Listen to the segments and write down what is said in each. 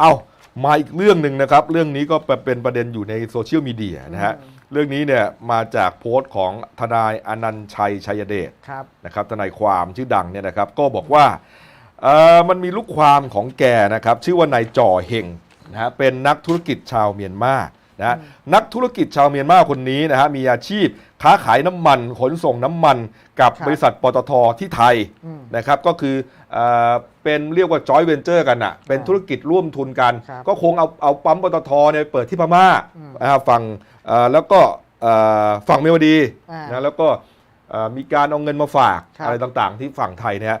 เอามาอีกเรื่องหนึ่งนะครับ เรื่องนี้ก็เป็นประเด็นอยู่ในโซเชียลมีเดียนะฮะอืมเรื่องนี้เนี่ยมาจากโพสต์ของทนายอนันต์ชัยชัยเดชครับนะครับทนายความชื่อดังเนี่ยนะครับก็บอกว่าเอ่อมันมีลูกความของแกนะครับ ชื่อว่านายจ่อเฮงนะฮะเป็นนักธุรกิจชาวเมียนมา นะฮะนักธุรกิจชาวเมียนมาคนนี้นะฮะมีอาชีพค้าขายน้ำมันขนส่งน้ำมันกับครับบริษัทปตทที่ไทยอืมนะครับก็คือเออเป็นเรียกว่าจอยเวนเจอร์กันอะเป็นธุรกิจร่วมทุนกันครับก็คงเอาเอาปั๊มปตทเนี่ยเปิดที่พม่าอืมอ่าฝั่งเอ่อแล้วก็เอ่อฝั่งเมวดีอ่านนะแล้วก็เอ่อมีการเอาเงินมาฝากครับอะไรต่างๆ ที่ฝั่งไทยเนี่ย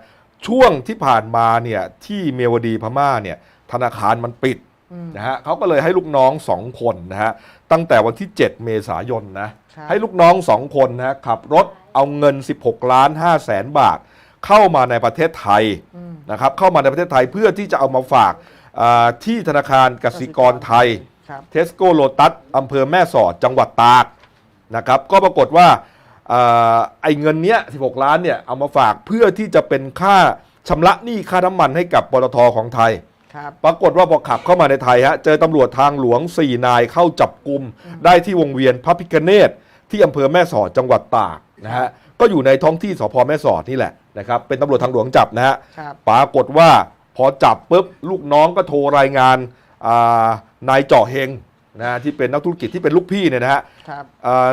ช่วงที่ผ่านมาเนี่ยที่เมวดีพม่าเนี่ยธนาคารมันปิดอืม นะฮะเขาก็เลยให้ลูกน้องสองคนนะฮะตั้งแต่วันที่ 7 เมษายนนะครับให้ลูกน้องสองคนนะฮะขับรถเอาเงิน 16 ล้าน5แสนบาท เข้ามาในประเทศไทยอืมนะครับเข้ามาในประเทศไทยเพื่อที่จะเอามาฝากอ่าที่ธนาคารกสิกรไทยครับเทสโก้โลตัสอำเภอแม่สอดจังหวัดตากนะครับก็ปรากฏว่าอ่าไอ้เงินเนี้ย 16 ล้านเนี่ยเอามาฝากเพื่อที่จะเป็นค่าชำระหนี้ค่าน้ำมันให้กับปตทของไทย ครับปรากฏว่าพอขับเข้ามาในไทยฮะเจอตำรวจทางหลวง 4 นายเข้าจับกลุ่มได้ที่วงเวียนพระพิคเนตที่อำเภอแม่สอดจังหวัดตากนะฮะก็อยู่ในท้องที่สพแม่สอดนี่แหละนะครับเป็นตำรวจทางหลวงจับนะฮะครับ ปรากฏว่าพอจับปุ๊บลูกน้องก็โทรรายงานอ่านายจ่อเฮงนะที่เป็นนักธุรกิจที่เป็นลูกพี่เนี่ยนะฮะ ครับ อ่า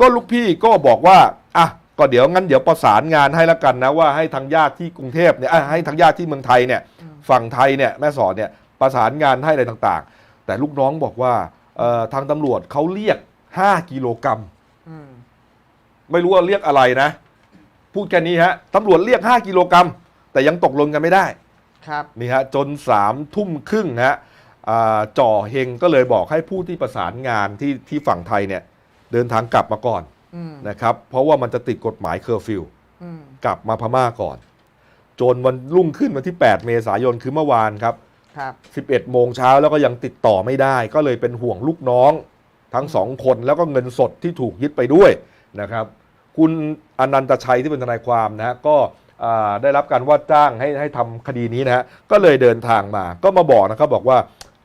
ก็ลูกพี่ก็บอกว่าอะก็เดี๋ยวงั้นเดี๋ยวประสานงานให้ละกันนะว่าให้ทางญาติที่กรุงเทพเนี่ยอะให้ทางญาติที่เมืองไทยเนี่ย ฝั่งไทยเนี่ยแม่สอดเนี่ยประสานงานให้อะไรต่างๆ แต่ลูกน้องบอกว่าเอ่อทางตำรวจเขาเรียก 5 กิโลกรัมอืมไม่รู้ว่าเรียกอะไรนะ พูดแค่นี้ฮะตำรวจเรียก 5 กิโลกรัมแต่ยังตกลงกันไม่ได้ ครับนี่ฮะจนสามทุ่มครึ่งฮะอ่าจ่อเฮงก็เลยบอกให้ผู้ที่ประสานงานที่ที่ฝั่งไทยเนี่ย เดินทางกลับมาก่อนอืมนะครับ เพราะว่ามันจะติดกฎหมายเคอร์ฟิวอืมกลับมาพม่าก่อน จนวันรุ่งขึ้นวันที่ 8 เมษายนคือเมื่อวานครับ ครับ 11 โมงเช้าแล้วก็ยังติดต่อไม่ได้ ก็เลยเป็นห่วงลูกน้อง ทั้งสองคนแล้วก็เงินสดที่ถูกยึดไปด้วยนะครับ คุณอนันตชัยที่เป็นทนายความนะฮะก็อ่าได้รับการว่าจ้างให้ให้ทำคดีนี้นะฮะก็เลยเดินทางมาก็มาบอกนะครับบอกว่า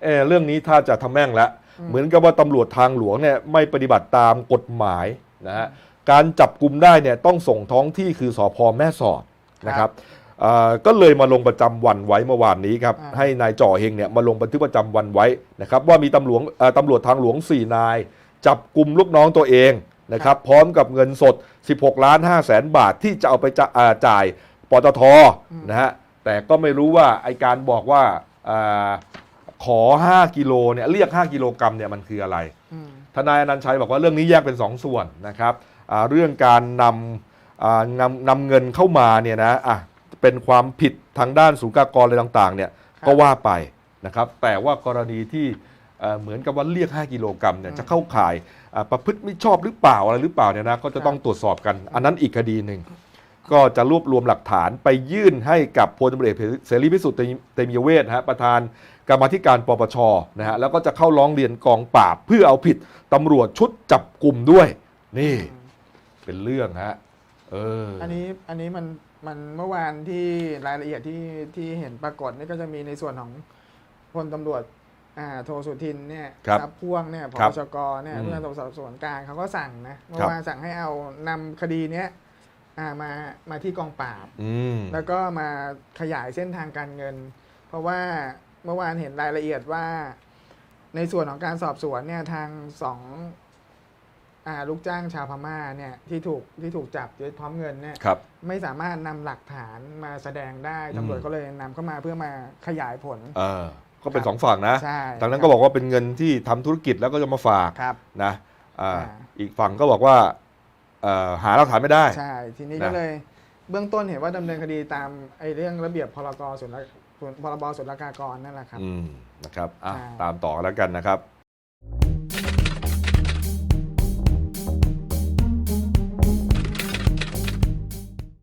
เออเรื่องนี้ถ้าจะทำแม่งแล้วเหมือนกับว่าตำรวจทางหลวงเนี่ยไม่ปฏิบัติตามกฎหมายนะฮะการจับกลุ่มได้เนี่ยต้องส่งท้องที่คือสพแม่สอดนะครับอ่า ก็เลยมาลงประจำวันไว้เมื่อวานนี้ครับอ่าให้นายจ่อเฮงเนี่ยมาลงบันทึกประจำวันไว้นะครับว่ามีตำรวจเอ่อตำรวจทางหลวง 4 นาย จับกลุ่มลูกน้องตัวเองนะครับพร้อมกับเงินสด 16 ล้าน5แสนบาทที่จะเอาไปจะอ่าจ่ายปตทนะฮะแต่ก็ไม่รู้ว่าไอการบอกว่าอาขอ 5 กิโลเนี่ยเรียก 5 กิโลกรัมเนี่ยมันคืออะไรอืมทนายอนันต์ชัยบอกว่าเรื่องนี้แยกเป็น 2 ส่วนนะครับอ่าเรื่องการนำอ่านำนำเงินเข้ามาเนี่ยนะอะ เป็นความผิดทางด้านสุลกากรอะไรต่างๆเนี่ยครับก็ว่าไปนะครับ แต่ว่ากรณีที่เอ่อเหมือนกับว่าเรียก 5 กิโลกรัมเนี่ยจะเข้าข่ายอ่าประพฤติไม่ชอบหรือเปล่าอะไรหรือเปล่าเนี่ยนะก็จะต้องตรวจสอบกัน อันนั้นอีกคดีหนึ่งก็จะรวบรวมหลักฐานไปยื่นให้กับพลตำรวจเอกเสรีพิสุทธิ์เตมียเวทนะฮะประธานกรรมาธิการปปชนะฮะแล้วก็จะเข้าร้องเรียนกองปราบเพื่อเอาผิดตำรวจชุดจับกลุ่มด้วย นี่ เป็นเรื่องฮะ เอออันนี้อันนี้มันมันเมื่อวานที่รายละเอียดที่ที่เห็นปรากฏนี่ก็จะมีในส่วนของพลตำรวจอ่าโทสุทินเนี่ยครับทรัพย์พ่วงเนี่ยพครับชกเนี่ยอืมเพื่อนตำรวจสอบสวนกลางเขาก็สั่งนะเมื่ครัอบวานสั่งให้เอานำคดีเนี้ยอ่ามามาที่กองปราบ อืม แล้วก็มาขยายเส้นทางการเงิน เพราะว่าเมื่อวานเห็นรายละเอียดว่า ในส่วนของการสอบสวนเนี่ยทางสองอา ลูกจ้างชาวพม่าเนี่ยที่ถูกที่ถูกจับยึดพร้อมเงินเนี่ยครับไม่สามารถนำหลักฐานมาแสดงได้อืมตำรวจก็เลยนำเข้ามาเพื่อมาขยายผลเออก็เป็นครับสองฝั่งนะใช่ทางนั้นคก็รับบอกว่าเป็นเงินที่ทำธุรกิจแล้วก็จะมาฝากครับนะอ่าอ่าอีกฝั่งก็บอกว่าเอ่อหาหลักฐานไม่ได้ใช่ทีนี้นะก็เลยเบื้องต้นเห็นว่าดำเนินคดีตามไอ้เรื่องระเบียบพรกศุลกพรบศุลกากรนั่นแหละครับอืมนะครับอะอ่าตามต่อกันแล้วกันนะครับ